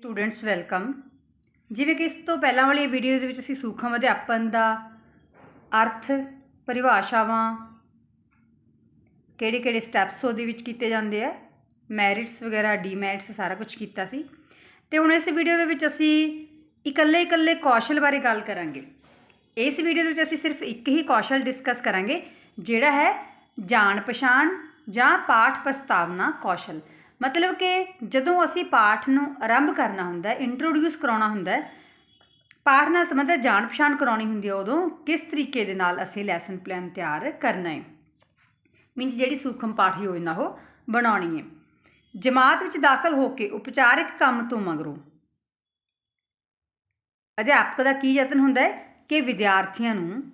Students welcome ਜਿਵੇਂ ਕਿ ਇਸ ਤੋਂ ਪਹਿਲਾਂ ਵਾਲੀ ਵੀਡੀਓ ਦੇ ਵਿੱਚ ਅਸੀਂ ਸੂਖਮ ਅਧਿਆਪਨ ਦਾ ਅਰਥ, ਪਰਿਭਾਸ਼ਾਵਾਂ, ਕਿਹੜੇ ਕਿਹੜੇ ਸਟੈਪਸ ਉਹਦੇ ਵਿੱਚ ਕੀਤੇ ਜਾਂਦੇ ਆ ਮੈਰਿਟਸ ਵਗੈਰਾ ਡੀਮੈਰਿਟਸ ਸਾਰਾ ਕੁਝ ਕੀਤਾ ਸੀ। ਤੇ ਹੁਣ ਇਸ ਵੀਡੀਓ ਦੇ ਵਿੱਚ ਅਸੀਂ ਇਕੱਲੇ ਇਕੱਲੇ ਕੌਸ਼ਲ ਬਾਰੇ ਗੱਲ ਕਰਾਂਗੇ। ਇਸ ਵੀਡੀਓ ਦੇ ਵਿੱਚ ਅਸੀਂ ਸਿਰਫ ਇੱਕ ਹੀ ਕੌਸ਼ਲ ਡਿਸਕਸ ਕਰਾਂਗੇ, ਜਿਹੜਾ ਹੈ ਜਾਣ ਪਛਾਣ ਜਾਂ ਪਾਠ ਪ੍ਰਸਤਾਵਨਾ ਕੌਸ਼ਲ। ਮਤਲਬ ਕਿ ਜਦੋਂ ਅਸੀਂ ਪਾਠ ਨੂੰ ਆਰੰਭ ਕਰਨਾ ਹੁੰਦਾ ਇੰਟਰੋਡਿਊਸ ਕਰਾਉਣਾ ਹੁੰਦਾ, ਪਾਠ ਨਾਲ ਸੰਬੰਧਿਤ ਜਾਣ ਪਛਾਣ ਕਰਾਉਣੀ ਹੁੰਦੀ ਹੈ ਉਦੋਂ, ਕਿਸ ਤਰੀਕੇ ਦੇ ਨਾਲ ਅਸੀਂ ਲੈਸਨ ਪਲਾਨ ਤਿਆਰ ਕਰਨਾ ਹੈ? ਮੀਨਸ ਜਿਹੜੀ ਸੂਖਮ ਪਾਠ ਯੋਜਨਾ ਉਹ ਬਣਾਉਣੀ ਹੈ। ਜਮਾਤ ਵਿੱਚ ਦਾਖਲ ਹੋ ਕੇ ਉਪਚਾਰਿਕ ਕੰਮ ਤੋਂ ਮਗਰੋਂ ਅਧਿਆਪਕ ਦਾ ਕੀ ਯਤਨ ਹੁੰਦਾ ਹੈ? ਕਿ ਵਿਦਿਆਰਥੀਆਂ ਨੂੰ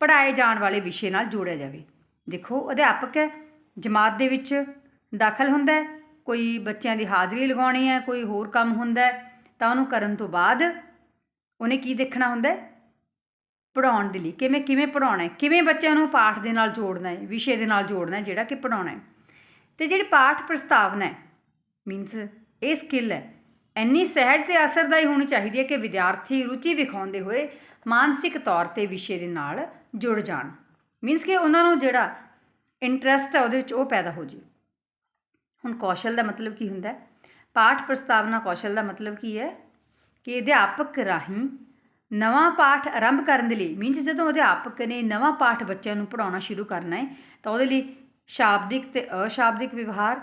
ਪੜ੍ਹਾਏ ਜਾਣ ਵਾਲੇ ਵਿਸ਼ੇ ਨਾਲ ਜੋੜਿਆ ਜਾਵੇ। ਦੇਖੋ, ਅਧਿਆਪਕ ਹੈ, ਜਮਾਤ ਦੇ ਵਿੱਚ ਦਾਖਲ ਹੁੰਦਾ ਕੋਈ ਬੱਚਿਆਂ ਦੀ ਹਾਜ਼ਰੀ ਲਗਾਉਣੀ ਹੈ, ਕੋਈ ਹੋਰ ਕੰਮ ਹੁੰਦਾ ਤਾਂ ਉਹਨੂੰ ਕਰਨ ਤੋਂ ਬਾਅਦ ਉਹਨੇ ਕੀ ਦੇਖਣਾ ਹੁੰਦਾ ਹੈ? ਪੜਾਉਣ ਦੇ ਲਈ। ਕਿਵੇਂ ਕਿਵੇਂ ਪੜਾਉਣਾ ਹੈ? ਕਿਵੇਂ ਬੱਚਿਆਂ ਨੂੰ ਪਾਠ ਦੇ ਨਾਲ ਜੋੜਨਾ ਹੈ? ਵਿਸ਼ੇ ਦੇ ਨਾਲ ਜੋੜਨਾ ਹੈ, ਜਿਹੜਾ ਕਿ ਪੜਾਉਣਾ ਹੈ। ਤੇ ਜਿਹੜੀ ਪਾਠ ਪ੍ਰਸਤਾਵਨਾ ਹੈ ਮੀਨਸ ਇਹ ਸਕਿੱਲ ਹੈ, ਇੰਨੀ ਸਹਿਜ ਤੇ ਅਸਰਦਾਈ ਹੋਣੀ ਚਾਹੀਦੀ ਹੈ ਕਿ ਵਿਦਿਆਰਥੀ ਰੁਚੀ ਵਿਖਾਉਂਦੇ ਹੋਏ ਮਾਨਸਿਕ ਤੌਰ ਤੇ ਵਿਸ਼ੇ ਦੇ ਨਾਲ ਜੁੜ ਜਾਣ। ਮੀਨਸ ਕਿ ਉਹਨਾਂ ਨੂੰ ਜਿਹੜਾ ਇੰਟਰਸਟ ਹੈ, ਉਹਦੇ ਵਿੱਚ ਉਹ ਪੈਦਾ ਹੋ ਜੇ ਹੁਣ ਕੌਸ਼ਲ ਦਾ ਮਤਲਬ ਕੀ ਹੁੰਦਾ ਹੈ? ਪਾਠ ਪ੍ਰਸਤਾਵਨਾ ਕੌਸ਼ਲ ਦਾ ਮਤਲਬ ਕੀ ਹੈ? ਕਿ ਅਧਿਆਪਕ ਰਾਹੀਂ ਨਵਾਂ ਪਾਠ ਆਰੰਭ ਕਰਨ ਦੇ ਲਈ, ਮੀਨਸ ਜਦੋਂ ਅਧਿਆਪਕ ਨੇ ਨਵਾਂ ਪਾਠ ਬੱਚਿਆਂ ਨੂੰ ਪੜਾਉਣਾ ਸ਼ੁਰੂ ਕਰਨਾ ਹੈ, ਤਾਂ ਉਹਦੇ ਲਈ ਸ਼ਾਬਦਿਕ ਤੇ ਅਸ਼ਾਬਦਿਕ ਵਿਵਹਾਰ,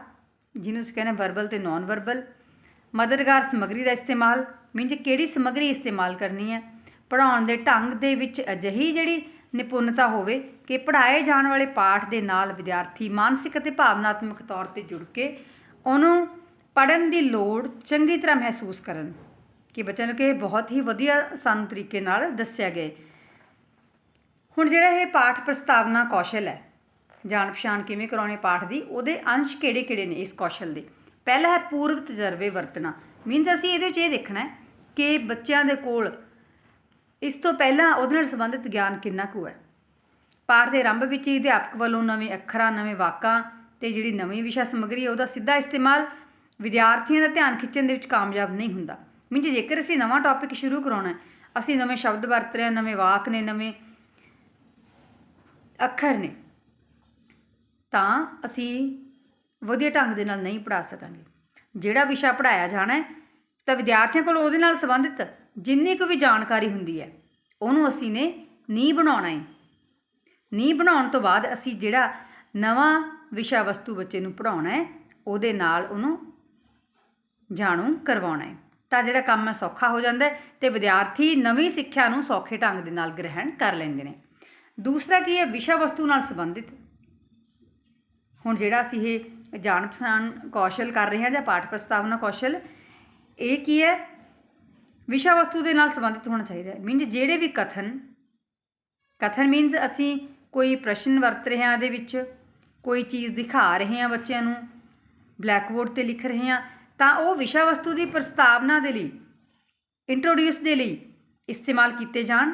ਜਿਹਨੂੰ ਅਸੀਂ ਕਹਿੰਦੇ ਵਰਬਲ ਤੇ ਨਾਨ ਵਰਬਲ ਮਦਦਗਾਰ ਸਮੱਗਰੀ ਦਾ ਇਸਤੇਮਾਲ, ਮੀਨਸ ਕਿਹੜੀ ਸਮੱਗਰੀ ਇਸਤੇਮਾਲ ਕਰਨੀ ਹੈ? ਪੜਾਉਣ ਦੇ ਢੰਗ ਦੇ ਵਿੱਚ ਅਜਿਹੀ ਜਿਹੜੀ ਨਿਪੁੰਨਤਾ ਹੋਵੇ ਕਿ ਪੜ੍ਹਾਏ ਜਾਣ ਵਾਲੇ ਪਾਠ ਦੇ ਨਾਲ ਵਿਦਿਆਰਥੀ ਮਾਨਸਿਕ ਅਤੇ ਭਾਵਨਾਤਮਕ ਤੌਰ ਤੇ ਜੁੜ ਕੇ ਉਹਨੂੰ ਪੜਨ ਦੀ ਲੋੜ ਚੰਗੀ ਤਰ੍ਹਾਂ ਮਹਿਸੂਸ ਕਰਨ। ਕਿ ਬੱਚਿਆਂ ਨੂੰ ਕਿ ਇਹ ਬਹੁਤ ਹੀ ਵਧੀਆ ਸਾਨੂੰ ਤਰੀਕੇ ਨਾਲ ਦੱਸਿਆ ਗਿਆ ਹੁਣ ਜਿਹੜਾ ਇਹ ਪਾਠ ਪ੍ਰਸਤਾਵਨਾ ਕੌਸ਼ਲ ਹੈ, ਜਾਣ ਪਛਾਣ ਕਿਵੇਂ ਕਰਾਉਣੇ ਪਾਠ ਦੀ, ਉਹਦੇ ਅੰਸ਼ ਕਿਹੜੇ ਕਿਹੜੇ ਨੇ ਇਸ ਕੌਸ਼ਲ ਦੇ? ਪਹਿਲਾ ਹੈ ਪੂਰਵ ਤਜਰਬੇ ਵਰਤਣਾ। ਮੀਨਸ ਅਸੀਂ ਇਹਦੇ ਵਿੱਚ ਇਹ ਦੇਖਣਾ ਹੈ ਕਿ ਬੱਚਿਆਂ ਦੇ ਕੋਲ ਇਸ ਤੋਂ ਪਹਿਲਾਂ ਉਹਦੇ ਨਾਲ ਸੰਬੰਧਿਤ ਗਿਆਨ ਕਿੰਨਾ ਕੁ ਹੈ? ਪਾਠ ਦੇ ਆਰੰਭ ਵਿੱਚ ਹੀ ਅਧਿਆਪਕ ਵੱਲੋਂ ਨਵੇਂ ਅੱਖਰਾਂ, ਨਵੇਂ ਵਾਕਾਂ ਤੇ ਜਿਹੜੀ ਨਵੀਂ ਵਿਸ਼ਾ ਸਮੱਗਰੀ ਹੈ ਉਹਦਾ ਸਿੱਧਾ ਇਸਤੇਮਾਲ ਵਿਦਿਆਰਥੀਆਂ ਦਾ ਧਿਆਨ ਖਿੱਚਣ ਦੇ ਵਿੱਚ ਕਾਮਯਾਬ ਨਹੀਂ ਹੁੰਦਾ। ਮੀਨਸ ਜੇਕਰ ਅਸੀਂ ਨਵਾਂ ਟੌਪਿਕ ਸ਼ੁਰੂ ਕਰਾਉਣਾ ਹੈ, ਅਸੀਂ ਨਵੇਂ ਸ਼ਬਦ ਵਰਤ ਰਹੇ ਹਾਂ, ਨਵੇਂ ਵਾਕ ਨੇ, ਨਵੇਂ ਅੱਖਰ ਨੇ, ਤਾਂ ਅਸੀਂ ਵਧੀਆ ਢੰਗ ਦੇ ਨਾਲ ਨਹੀਂ ਪੜ੍ਹਾ ਸਕਾਂਗੇ। ਜਿਹੜਾ ਵਿਸ਼ਾ ਪੜਾਇਆ ਜਾਣਾ ਹੈ, ਤਾਂ ਵਿਦਿਆਰਥੀਆਂ ਕੋਲ ਉਹਦੇ ਨਾਲ ਸੰਬੰਧਿਤ ਜਿੰਨੀ ਕੁ ਵੀ ਜਾਣਕਾਰੀ ਹੁੰਦੀ ਹੈ, ਉਹਨੂੰ ਅਸੀਂ ਨੇ ਨੀ ਬਣਾਉਣਾ ਹੈ ਨੀ ਬਣਾਉਣ ਤੋਂ ਬਾਅਦ ਅਸੀਂ ਜਿਹੜਾ ਨਵਾਂ ਵਿਸ਼ਾ ਵਸਤੂ ਬੱਚੇ ਨੂੰ ਪੜਾਉਣਾ ਹੈ ਉਹਦੇ ਨਾਲ ਉਹਨੂੰ ਜਾਣੂ ਕਰਵਾਉਣਾ ਹੈ ਤਾਂ ਜਿਹੜਾ ਕੰਮ ਹੈ ਸੌਖਾ ਹੋ ਜਾਂਦਾ ਹੈ ਤੇ ਵਿਦਿਆਰਥੀ ਨਵੀਂ ਸਿੱਖਿਆ ਨੂੰ ਸੌਖੇ ਢੰਗ ਦੇ ਨਾਲ ਗ੍ਰਹਿਣ ਕਰ ਲੈਂਦੇ ਨੇ। ਦੂਸਰਾ ਕੀ ਹੈ? ਵਿਸ਼ਾ ਵਸਤੂ ਨਾਲ ਸੰਬੰਧਿਤ। ਹੁਣ ਜਿਹੜਾ ਅਸੀਂ ਇਹ ਜਾਣ ਪਛਾਣ ਕੌਸ਼ਲ ਕਰ ਰਹੇ ਹਾਂ ਜਾਂ ਪਾਠ ਪ੍ਰਸਤਾਵਨਾ ਕੌਸ਼ਲ, ਇਹ ਕੀ ਹੈ? ਵਿਸ਼ਾ ਵਸਤੂ ਦੇ ਨਾਲ ਸੰਬੰਧਿਤ ਹੋਣਾ ਚਾਹੀਦਾ ਹੈ। ਮੀਨਸ ਜਿਹੜੇ ਵੀ ਕਥਨ ਕਥਨ ਮੀਨਸ ਅਸੀਂ ਕੋਈ ਪ੍ਰਸ਼ਨ ਵਰਤ ਰਹੇ ਹਾਂ ਇਹਦੇ ਵਿੱਚ, ਕੋਈ ਚੀਜ਼ ਦਿਖਾ ਰਹੇ ਹਾਂ ਬੱਚਿਆਂ ਨੂੰ ਬਲੈਕਬੋਰਡ ਤੇ ਲਿਖ ਰਹੇ ਹਾਂ, ਤਾਂ ਉਹ ਵਿਸ਼ਾ ਵਸਤੂ ਦੀ ਪ੍ਰਸਤਾਵਨਾ ਦੇ ਲਈ ਇੰਟਰੋਡਿਊਸ ਦੇ ਲਈ ਇਸਤੇਮਾਲ ਕੀਤੇ ਜਾਣ।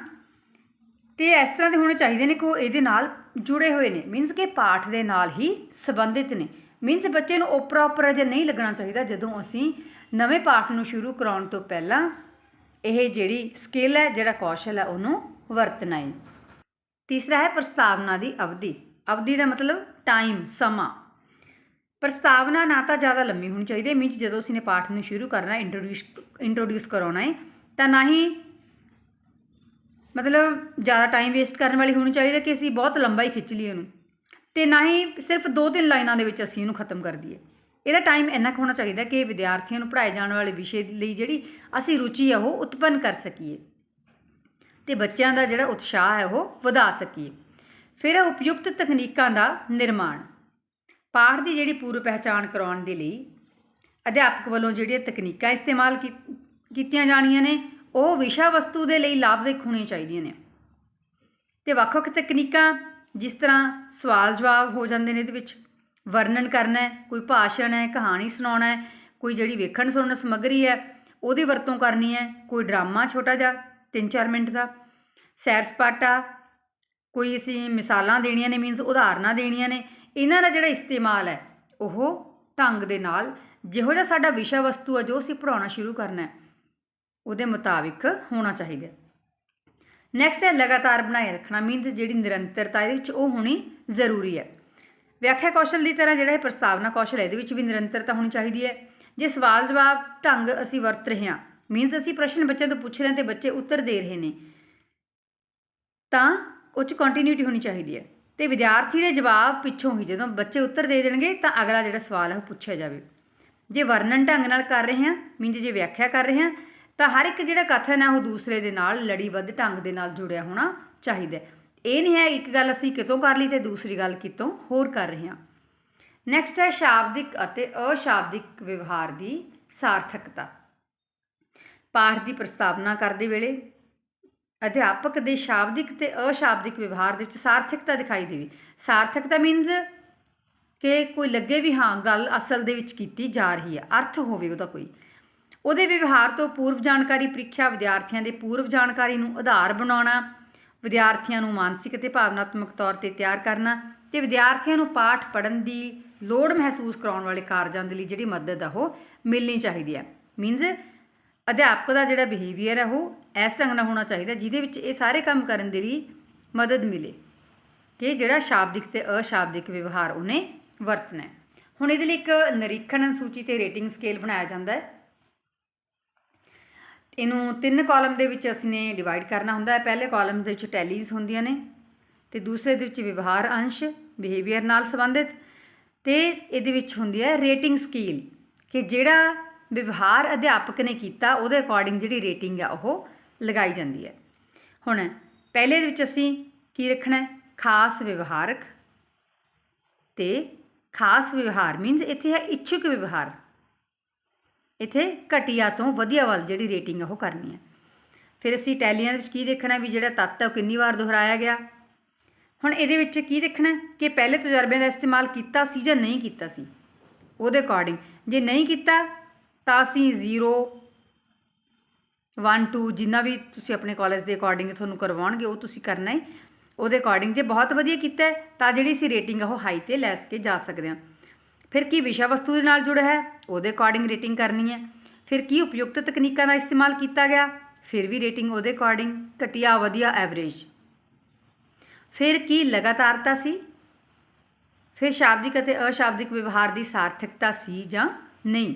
ਤੇ ਇਸ ਤਰ੍ਹਾਂ ਦੇ ਹੋਣੇ ਚਾਹੀਦੇ ਨੇ ਕਿ ਉਹ ਇਹਦੇ ਨਾਲ ਜੁੜੇ ਹੋਏ ਨੇ। ਮੀਨਸ ਕਿ ਪਾਠ ਦੇ ਨਾਲ ਹੀ ਸੰਬੰਧਿਤ ਨੇ। ਮੀਨਸ ਬੱਚੇ ਨੂੰ ਓਪਰਾ ਓਪਰਾ ਜਿਹਾ ਨਹੀਂ ਲੱਗਣਾ ਚਾਹੀਦਾ ਜਦੋਂ ਅਸੀਂ ਨਵੇਂ ਪਾਠ ਨੂੰ ਸ਼ੁਰੂ ਕਰਾਉਣ ਤੋਂ ਪਹਿਲਾਂ ਇਹ ਜਿਹੜੀ ਸਕਿੱਲ ਹੈ, ਜਿਹੜਾ ਕੌਸ਼ਲ ਹੈ, ਉਹਨੂੰ ਵਰਤਣਾ ਹੈ ਤੀਸਰਾ ਹੈ ਪ੍ਰਸਤਾਵਨਾ ਦੀ ਅਵਧੀ। ਅਵਧੀ ਦਾ ਮਤਲਬ ਟਾਈਮ ਸਮਾਂ। ਪ੍ਰਸਤਾਵਨਾ ਨਾ ਤਾਂ ਜ਼ਿਆਦਾ ਲੰਮੀ ਹੋਣੀ ਚਾਹੀਦੀ ਹੈ ਮੀਨਸ ਜਦੋਂ ਅਸੀਂ ਨੇ ਪਾਠ ਨੂੰ ਸ਼ੁਰੂ ਕਰਨਾ ਇੰਟਰੋਡਿਊਸ ਇੰਟਰੋਡਿਊਸ ਕਰਾਉਣਾ ਹੈ ਤਾਂ ਨਾ ਹੀ ਮਤਲਬ ਜ਼ਿਆਦਾ ਟਾਈਮ ਵੇਸਟ ਕਰਨ ਵਾਲੀ ਹੋਣੀ ਚਾਹੀਦੀ ਹੈ ਕਿ ਅਸੀਂ ਬਹੁਤ ਲੰਬਾ ਹੀ ਖਿੱਚ ਲਈਏ ਉਹਨੂੰ। ਤੇ ਨਾ ਹੀ ਸਿਰਫ ਦੋ ਤਿੰਨ ਲਾਈਨਾਂ ਦੇ ਵਿੱਚ ਅਸੀਂ ਇਹਨੂੰ ਖਤਮ ਕਰ ਦਈਏ। ਇਹਦਾ ਟਾਈਮ ਇੰਨਾ ਕੁ ਹੋਣਾ ਚਾਹੀਦਾ ਕਿ ਵਿਦਿਆਰਥੀਆਂ ਨੂੰ ਪੜ੍ਹਾਏ ਜਾਣ ਵਾਲੇ ਵਿਸ਼ੇ ਲਈ ਜਿਹੜੀ ਅਸੀਂ ਰੁਚੀ ਆ ਉਹ ਉਤਪੰਨ ਕਰ ਸਕੀਏ ਤੇ ਬੱਚਿਆਂ ਦਾ ਜਿਹੜਾ ਉਤਸ਼ਾਹ ਹੈ ਉਹ ਵਧਾ ਸਕੀਏ। ਫਿਰ ਉਪਯੁਕਤ ਤਕਨੀਕਾਂ ਦਾ ਨਿਰਮਾਣ, ਪਾਠ ਦੀ ਜਿਹੜੀ ਪੂਰਵ ਪਹਿਚਾਣ ਕਰਾਉਣ ਦੇ ਲਈ ਅਧਿਆਪਕ ਵੱਲੋਂ ਜਿਹੜੀਆਂ ਤਕਨੀਕਾਂ ਇਸਤੇਮਾਲ ਕੀ- ਕੀਤੀਆਂ ਜਾਣੀਆਂ ਨੇ, ਉਹ ਵਿਸ਼ਾ ਵਸਤੂ ਦੇ ਲਈ ਲਾਭਦਾਇਕ ਹੋਣੀਆਂ ਚਾਹੀਦੀਆਂ ਨੇ। ਤੇ ਵੱਖ-ਵੱਖ ਤਕਨੀਕਾਂ ਜਿਸ ਤਰ੍ਹਾਂ ਸਵਾਲ ਜਵਾਬ ਹੋ ਜਾਂਦੇ ਨੇ ਇਹਦੇ ਵਿੱਚ ਵਰਣਨ ਕਰਨਾ ਹੈ, ਕੋਈ ਭਾਸ਼ਣ ਹੈ, ਕਹਾਣੀ ਸੁਣਾਉਣਾ ਹੈ, ਕੋਈ ਜਿਹੜੀ ਵੇਖਣ ਸੁਣਨ ਸਮੱਗਰੀ ਹੈ, ਉਹਦੀ ਵਰਤੋਂ ਕਰਨੀ ਹੈ, ਕੋਈ ਡਰਾਮਾ ਛੋਟਾ ਜਿਹਾ 3-4 ਮਿੰਟ ਦਾ। ਸੈਰ ਸਪਾਟਾ, ਕੋਈ ਅਸੀਂ ਮਿਸਾਲਾਂ ਦੇਣੀਆਂ ਨੇ ਮੀਨਸ ਉਦਾਹਰਨਾਂ ਦੇਣੀਆਂ ਨੇ, ਇਹਨਾਂ ਦਾ ਜਿਹੜਾ ਇਸਤੇਮਾਲ ਹੈ, ਉਹ ਢੰਗ ਦੇ ਨਾਲ ਜਿਹੋ ਜਿਹਾ ਸਾਡਾ ਵਿਸ਼ਾ ਵਸਤੂ ਹੈ ਜੋ ਅਸੀਂ ਪੜਾਉਣਾ ਸ਼ੁਰੂ ਕਰਨਾ ਹੈ, ਉਹਦੇ ਮੁਤਾਬਿਕ ਹੋਣਾ ਚਾਹੀਦਾ ਨੈਕਸਟ ਹੈ, ਲਗਾਤਾਰ ਬਣਾਏ ਰੱਖਣਾ ਮੀਨਸ ਜਿਹੜੀ ਨਿਰੰਤਰਤਾ ਇਹਦੇ ਵਿੱਚ ਉਹ ਹੋਣੀ ਜ਼ਰੂਰੀ ਹੈ। ਵਿਆਖਿਆ ਕੌਸ਼ਲ ਦੀ ਤਰ੍ਹਾਂ ਜਿਹੜਾ ਇਹ ਪ੍ਰਸਤਾਵਨਾ ਕੌਸ਼ਲ ਹੈ, ਇਹਦੇ ਵਿੱਚ ਵੀ ਨਿਰੰਤਰਤਾ ਹੋਣੀ ਚਾਹੀਦੀ ਹੈ। ਜੇ ਸਵਾਲ ਜਵਾਬ ਢੰਗ ਅਸੀਂ ਵਰਤ ਰਹੇ ਹਾਂ ਮੀਨਸ ਅਸੀਂ ਪ੍ਰਸ਼ਨ ਬੱਚਿਆਂ ਤੋਂ ਪੁੱਛ ਰਹੇ ਹਾਂ ਤੇ ਬੱਚੇ ਉੱਤਰ ਦੇ ਰਹੇ ਨੇ, ਤਾਂ ਉਹ 'ਚ ਕੰਟੀਨਿਊਟੀ ਹੋਣੀ ਚਾਹੀਦੀ ਹੈ। ਤੇ ਵਿਦਿਆਰਥੀ ਦੇ ਜਵਾਬ ਪਿੱਛੋਂ ਹੀ ਜਦੋਂ ਬੱਚੇ ਉੱਤਰ ਦੇ ਦੇਣਗੇ, ਤਾਂ ਅਗਲਾ ਜਿਹੜਾ ਸਵਾਲ ਹੈ ਉਹ ਪੁੱਛਿਆ ਜਾਵੇ। ਜੇ ਵਰਣਨ ਢੰਗ ਨਾਲ ਕਰ ਰਹੇ ਹਾਂ ਮੀਨਸ ਜੇ ਵਿਆਖਿਆ ਕਰ ਰਹੇ ਹਾਂ, ਤਾਂ ਹਰ ਇੱਕ ਜਿਹੜਾ ਕਥਨ ਹੈ ਉਹ ਦੂਸਰੇ ਦੇ ਨਾਲ ਲੜੀਬੱਧ ਢੰਗ ਦੇ ਨਾਲ ਜੁੜਿਆ ਹੋਣਾ ਚਾਹੀਦਾ ਹੈ। ਇਹ ਨਹੀਂ ਹੈ ਇੱਕ ਗੱਲ ਅਸੀਂ ਕਿਤੋਂ ਕਰ ਲਈ ਤੇ ਦੂਸਰੀ ਗੱਲ ਕਿਤੋਂ ਹੋਰ ਕਰ ਰਹੇ ਹਾਂ। ਨੈਕਸਟ ਹੈ ਸ਼ਾਬਦਿਕ ਅਤੇ ਅਸ਼ਾਬਦਿਕ ਵਿਵਹਾਰ ਦੀ ਸਾਰਥਕਤਾ। ਪਾਠ ਦੀ ਪ੍ਰਸਤਾਵਨਾ ਕਰਦੇ ਵੇਲੇ ਅਧਿਆਪਕ ਦੇ ਸ਼ਾਬਦਿਕ ਤੇ ਅਸ਼ਾਬਦਿਕ ਵਿਵਹਾਰ ਦੇ ਵਿੱਚ ਸਾਰਥਕਤਾ ਦਿਖਾਈ ਦੇਵੇ। ਸਾਰਥਕਤਾ ਮੀਨਸ ਕਿ ਕੋਈ ਲੱਗੇ ਵੀ ਹਾਂ, ਗੱਲ ਅਸਲ ਦੇ ਵਿੱਚ ਕੀਤੀ ਜਾ ਰਹੀ ਹੈ, ਅਰਥ ਹੋਵੇ ਉਹਦਾ ਕੋਈ। ਉਹਦੇ ਵਿਵਹਾਰ ਤੋਂ ਪੂਰਵ ਜਾਣਕਾਰੀ ਪ੍ਰੀਖਿਆ ਵਿਦਿਆਰਥੀਆਂ ਦੇ ਪੂਰਵ ਜਾਣਕਾਰੀ ਨੂੰ ਆਧਾਰ ਬਣਾਉਣਾ ਵਿਦਿਆਰਥੀਆਂ ਨੂੰ ਮਾਨਸਿਕ ਅਤੇ ਭਾਵਨਾਤਮਕ ਤੌਰ ਤੇ ਤਿਆਰ ਕਰਨਾ ਤੇ ਵਿਦਿਆਰਥੀਆਂ ਨੂੰ ਪਾਠ ਪੜ੍ਹਨ ਦੀ ਲੋੜ ਮਹਿਸੂਸ ਕਰਾਉਣ ਵਾਲੇ ਕਾਰਜਾਂ ਦੇ ਲਈ ਜਿਹੜੀ ਮਦਦ ਆ ਉਹ ਮਿਲਣੀ ਚਾਹੀਦੀ ਹੈ ਮੀਨਜ਼ ਅਧਿਆਪਕ ਦਾ ਜਿਹੜਾ ਬਿਹੇਵੀਅਰ ਹੈ ਉਹ ਇਸ ਢੰਗ ਨਾਲ ਹੋਣਾ ਚਾਹੀਦਾ ਜਿਹਦੇ ਵਿੱਚ ਇਹ ਸਾਰੇ ਕੰਮ ਕਰਨ ਦੇ ਲਈ ਮਦਦ ਮਿਲੇ ਕਿ ਜਿਹੜਾ ਸ਼ਾਬਦਿਕ ਤੇ ਅਸ਼ਾਬਦਿਕ ਵਿਵਹਾਰ ਉਹਨੇ ਵਰਤਣਾ ਹੁਣ ਇਹਦੇ ਲਈ ਇੱਕ ਨਿਰੀਖਣ ਸੂਚੀ ਤੇ ਰੇਟਿੰਗ ਸਕੇਲ ਬਣਾਇਆ ਜਾਂਦਾ ਹੈ। ਇਹਨੂੰ ਤਿੰਨ ਕਾਲਮ ਦੇ ਵਿੱਚ ਅਸੀਂ ਨੇ ਡਿਵਾਈਡ ਕਰਨਾ ਹੁੰਦਾ ਹੈ। ਪਹਿਲੇ ਕਾਲਮ ਦੇ ਵਿੱਚ ਟੈਲੀਜ਼ ਹੁੰਦੀਆਂ ਨੇ ਤੇ ਦੂਸਰੇ ਦੇ ਵਿੱਚ ਵਿਵਹਾਰ ਅੰਸ਼ ਬਿਹੇਵੀਅਰ ਨਾਲ ਸੰਬੰਧਿਤ ਤੇ ਇਹਦੇ ਵਿੱਚ ਹੁੰਦੀ ਹੈ ਰੇਟਿੰਗ ਸਕੀਲ ਕਿ ਜਿਹੜਾ ਵਿਵਹਾਰ ਅਧਿਆਪਕ ਨੇ ਕੀਤਾ, ਉਹਦੇ ਅਕੋਰਡਿੰਗ ਜਿਹੜੀ ਰੇਟਿੰਗ ਆ, ਉਹ ਲਗਾਈ ਜਾਂਦੀ ਹੈ। ਹੁਣ ਪਹਿਲੇ ਦੇ ਵਿੱਚ ਅਸੀਂ ਕੀ ਰੱਖਣਾ ਹੈ? ਖਾਸ ਵਿਵਹਾਰਕ ਤੇ ਖਾਸ ਵਿਵਹਾਰ ਮੀਨਸ ਇੱਥੇ ਹੈ ਇੱਛੁਕ ਵਿਵਹਾਰ। ਇੱਥੇ ਘਟੀਆ ਤੋਂ ਵਧੀਆ ਵੱਲ ਜਿਹੜੀ ਰੇਟਿੰਗ ਆ ਉਹ ਕਰਨੀ ਹੈ ਫਿਰ ਅਸੀਂ ਟੈਲੀਆਂ ਦੇ ਵਿੱਚ ਕੀ ਦੇਖਣਾ ਵੀ ਜਿਹੜਾ ਤੱਤ ਹੈ ਉਹ ਕਿੰਨੀ ਵਾਰ ਦੁਹਰਾਇਆ ਗਿਆ? ਹੁਣ ਇਹਦੇ ਵਿੱਚ ਕੀ ਦੇਖਣਾ ਕਿ ਪਹਿਲੇ ਤਜਰਬਿਆਂ ਦਾ ਇਸਤੇਮਾਲ ਕੀਤਾ ਸੀ ਜਾਂ ਨਹੀਂ ਕੀਤਾ ਸੀ? ਉਹਦੇ ਅਕੋਰਡਿੰਗ ਜੇ ਨਹੀਂ ਕੀਤਾ, ਤਾਂ ਅਸੀਂ 0 1 2 ਜਿੰਨਾ ਵੀ ਤੁਸੀਂ ਆਪਣੇ ਕਾਲਜ ਦੇ ਅਕੋਰਡਿੰਗ ਤੁਹਾਨੂੰ ਕਰਵਾਉਣਗੇ, ਉਹ ਤੁਸੀਂ ਕਰਨਾ ਹੈ ਉਹਦੇ ਅਕੋਰਡਿੰਗ ਜੇ ਬਹੁਤ ਵਧੀਆ ਕੀਤਾ ਤਾਂ ਜਿਹੜੀ ਸੀ ਰੇਟਿੰਗ ਉਹ ਹਾਈ ਤੇ ਲੈ ਕੇ ਜਾ ਸਕਦੇ ਹਾਂ ਫਿਰ ਕੀ ਵਿਸ਼ਾ ਵਸਤੂ ਦੇ ਨਾਲ ਜੁੜਿਆ ਹੈ? ਉਹਦੇ ਅਕੋਰਡਿੰਗ ਰੇਟਿੰਗ ਕਰਨੀ ਹੈ। ਫਿਰ ਕੀ ਉਪਯੁਕਤ ਤਕਨੀਕਾਂ ਦਾ ਇਸਤੇਮਾਲ ਕੀਤਾ ਗਿਆ? ਫਿਰ ਵੀ ਰੇਟਿੰਗ ਉਹਦੇ ਅਕੋਰਡਿੰਗ ਘਟੀਆ, ਵਧੀਆ ਐਵਰੇਜ ਫਿਰ ਕੀ ਲਗਾਤਾਰਤਾ ਸੀ? ਫਿਰ ਸ਼ਾਬਦਿਕ ਅਤੇ ਅਸ਼ਾਬਦਿਕ ਵਿਵਹਾਰ ਦੀ ਸਾਰਥਕਤਾ ਸੀ ਜਾਂ ਨਹੀਂ?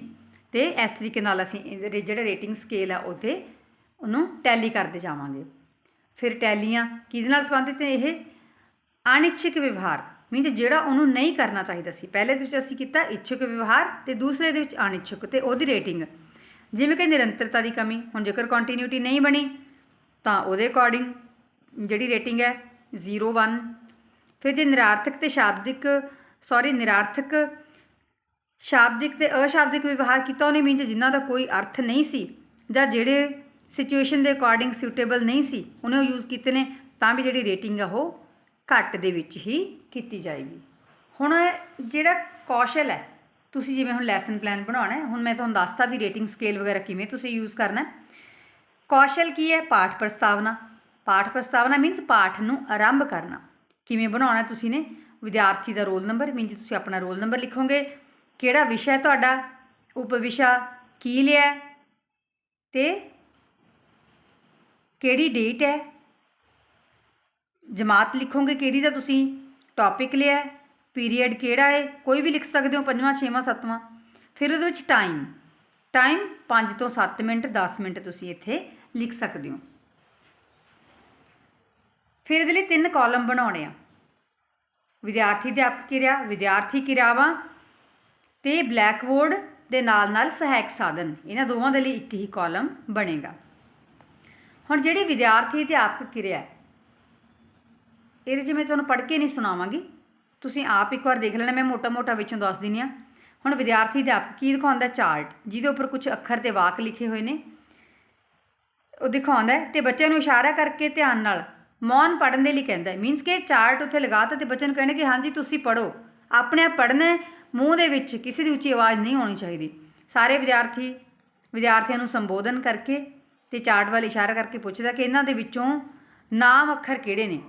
ਤੇ ਇਸ ਤਰੀਕੇ ਨਾਲ ਅਸੀਂ ਜਿਹੜਾ ਰੇਟਿੰਗ ਸਕੇਲ ਆ ਉਹਤੇ ਉਹਨੂੰ ਟੈਲੀ ਕਰਦੇ ਜਾਵਾਂਗੇ। ਫਿਰ ਟੈਲੀਆਂ ਕਿਹਦੇ ਨਾਲ ਸੰਬੰਧਿਤ ਨੇ ਇਹ? ਅਨਿੱਛਿਕ ਵਿਵਹਾਰ। ਮੀਨਸ ਜਿਹੜਾ ਉਹਨੂੰ ਨਹੀਂ ਕਰਨਾ ਚਾਹੀਦਾ ਸੀ। ਪਹਿਲੇ ਦੇ ਵਿੱਚ ਅਸੀਂ ਕੀਤਾ ਇੱਛੁਕ ਵਿਵਹਾਰ ਤੇ ਦੂਸਰੇ ਦੇ ਵਿੱਚ ਅਨਿੱਛੁਕ ਤੇ ਉਹਦੀ ਰੇਟਿੰਗ ਜਿਵੇਂ ਕਿ ਨਿਰੰਤਰਤਾ ਦੀ ਕਮੀ, ਹੁਣ ਜੇਕਰ ਕੰਟੀਨਿਊਟੀ ਨਹੀਂ ਬਣੀ, ਤਾਂ ਉਹਦੇ ਅਕੋਰਡਿੰਗ ਜਿਹੜੀ ਰੇਟਿੰਗ ਹੈ 0 1 ਫਿਰ ਜੇ ਨਿਰਾਰਥਕ ਤੇ ਸ਼ਾਬਦਿਕ ਸੌਰੀ ਨਿਰਾਰਥਕ, ਸ਼ਾਬਦਿਕ ਤੇ ਅਸ਼ਾਬਦਿਕ ਵਿਵਹਾਰ ਕੀਤਾ ਉਹਨੇ ਮੀਨਸ ਜਿਨ੍ਹਾਂ ਦਾ ਕੋਈ ਅਰਥ ਨਹੀਂ ਸੀ, ਜਾਂ ਜਿਹੜੇ ਸਿਚੁਏਸ਼ਨ ਦੇ ਅਕੋਰਡਿੰਗ ਸੂਟੇਬਲ ਨਹੀਂ ਸੀ, ਉਹਨੇ ਉਹ ਯੂਜ਼ ਕੀਤੇ ਨੇ, ਤਾਂ ਵੀ ਜਿਹੜੀ ਰੇਟਿੰਗ ਆ ਉਹ ਘੱਟ ਦੇ ਵਿੱਚ ਹੀ ਕੀਤੀ ਜਾਏਗੀ। ਹੁਣ ਜਿਹੜਾ ਕੌਸ਼ਲ ਹੈ, ਤੁਸੀਂ ਜਿਵੇਂ ਹੁਣ ਲੈਸਨ ਪਲਾਨ ਬਣਾਉਣਾ ਹੈ, ਹੁਣ ਮੈਂ ਤੁਹਾਨੂੰ ਦੱਸਤਾ ਵੀ ਰੇਟਿੰਗ ਸਕੇਲ ਵਗੈਰਾ ਕਿਵੇਂ ਤੁਸੀਂ ਯੂਜ਼ ਕਰਨਾ ਹੈ। ਕੌਸ਼ਲ ਕੀ ਹੈ? ਪਾਠ ਪ੍ਰਸਤਾਵਨਾ। ਪਾਠ ਪ੍ਰਸਤਾਵਨਾ ਮੀਨਸ ਪਾਠ ਨੂੰ ਆਰੰਭ ਕਰਨਾ। ਕਿਵੇਂ ਬਣਾਉਣਾ ਤੁਸੀਂ ਨੇ? ਵਿਦਿਆਰਥੀ ਦਾ ਰੋਲ ਨੰਬਰ ਮੀਨਸ ਤੁਸੀਂ ਆਪਣਾ ਰੋਲ ਨੰਬਰ ਲਿਖੋਗੇ। ਕਿਹੜਾ ਵਿਸ਼ਾ ਹੈ ਤੁਹਾਡਾ? ਉਪ ਵਿਸ਼ਾ ਕੀ ਲਿਆ ਹੈ? ਤੇ ਕਿਹੜੀ ਡੇਟ ਹੈ? ਜਮਾਤ ਲਿਖੋਗੇ ਕਿਹੜੀ ਦਾ ਤੁਸੀਂ? ਟੌਪਿਕ ਲਿਆ ਪੀਰੀਅਡ ਕਿਹੜਾ ਹੈ, ਕੋਈ ਵੀ ਲਿਖ ਸਕਦੇ ਹੋ, ਪੰਜਵਾਂ, ਛੇਵਾਂ, ਸੱਤਵਾਂ। ਫਿਰ ਉਹਦੇ ਵਿੱਚ ਟਾਈਮ ਟਾਈਮ 5 ਤੋਂ 7 ਮਿੰਟ 10 ਮਿੰਟ ਤੁਸੀਂ ਇੱਥੇ ਲਿਖ ਸਕਦੇ ਹੋ। ਫਿਰ ਇਹਦੇ ਲਈ ਤਿੰਨ ਕਾਲਮ ਬਣਾਉਣੇ ਆ। ਵਿਦਿਆਰਥੀ ਅਧਿਆਪਕ ਕਿਰਿਆ, ਵਿਦਿਆਰਥੀ ਕਿਰਿਆਵਾਂ ਤੇ ਬਲੈਕਬੋਰਡ ਦੇ ਨਾਲ ਨਾਲ ਸਹਾਇਕ ਸਾਧਨ। ਇਹਨਾਂ ਦੋਵਾਂ ਦੇ ਲਈ ਇੱਕ ਹੀ ਕਾਲਮ ਬਣੇਗਾ। ਹੁਣ ਜਿਹੜੀ ਵਿਦਿਆਰਥੀ ਅਧਿਆਪਕ ਕਿਰਿਆ ਇਹਦੇ 'ਚ ਮੈਂ ਤੁਹਾਨੂੰ ਪੜ੍ਹ ਕੇ ਨਹੀਂ ਸੁਣਾਵਾਂਗੀ। ਤੁਸੀਂ ਆਪ ਇੱਕ ਵਾਰ ਦੇਖ ਲੈਣਾ, ਮੈਂ ਮੋਟਾ-ਮੋਟਾ ਵਿੱਚੋਂ ਦੱਸ ਦਿੰਦੀ ਹਾਂ। ਹੁਣ ਵਿਦਿਆਰਥੀ ਅਧਿਆਪਕ ਕੀ ਦਿਖਾਉਂਦਾ ਚਾਰਟ, ਜਿਹਦੇ ਉੱਪਰ ਕੁਝ ਅੱਖਰ ਤੇ ਵਾਕ ਲਿਖੇ ਹੋਏ ਨੇ। ਉਹ ਦਿਖਾਉਂਦਾ ਹੈ, ਤੇ ਬੱਚਿਆਂ ਨੂੰ ਇਸ਼ਾਰਾ ਕਰਕੇ ਧਿਆਨ ਨਾਲ, ਮੌਨ ਪੜਨ ਦੇ ਲਈ ਕਹਿੰਦਾ ਮੀਨਸ ਕਿ ਚਾਰਟ ਉੱਥੇ ਲਗਾਤਾ ਤੇ ਬੱਚੇ ਨੂੰ ਕਹਿੰਦੇ ਕਿ ਹਾਂਜੀ, ਤੁਸੀਂ ਪੜੋ ਆਪਣੇ ਆਪ ਪੜਨਾ ਮੂੰਹ ਦੇ ਵਿੱਚ ਕਿਸੇ ਦੀ ਉੱਚੀ ਆਵਾਜ਼ ਨਹੀਂ ਹੋਣੀ ਚਾਹੀਦੀ। ਸਾਰੇ ਵਿਦਿਆਰਥੀ, ਵਿਦਿਆਰਥੀਆਂ ਨੂੰ ਸੰਬੋਧਨ ਕਰਕੇ ਤੇ ਚਾਰਟ ਵੱਲ ਇਸ਼ਾਰਾ ਕਰਕੇ ਪੁੱਛਦਾ ਕਿ ਇਹਨਾਂ ਦੇ ਵਿੱਚੋਂ ਨਾਮ ਅੱਖਰ ਕਿਹੜੇ ਨੇ?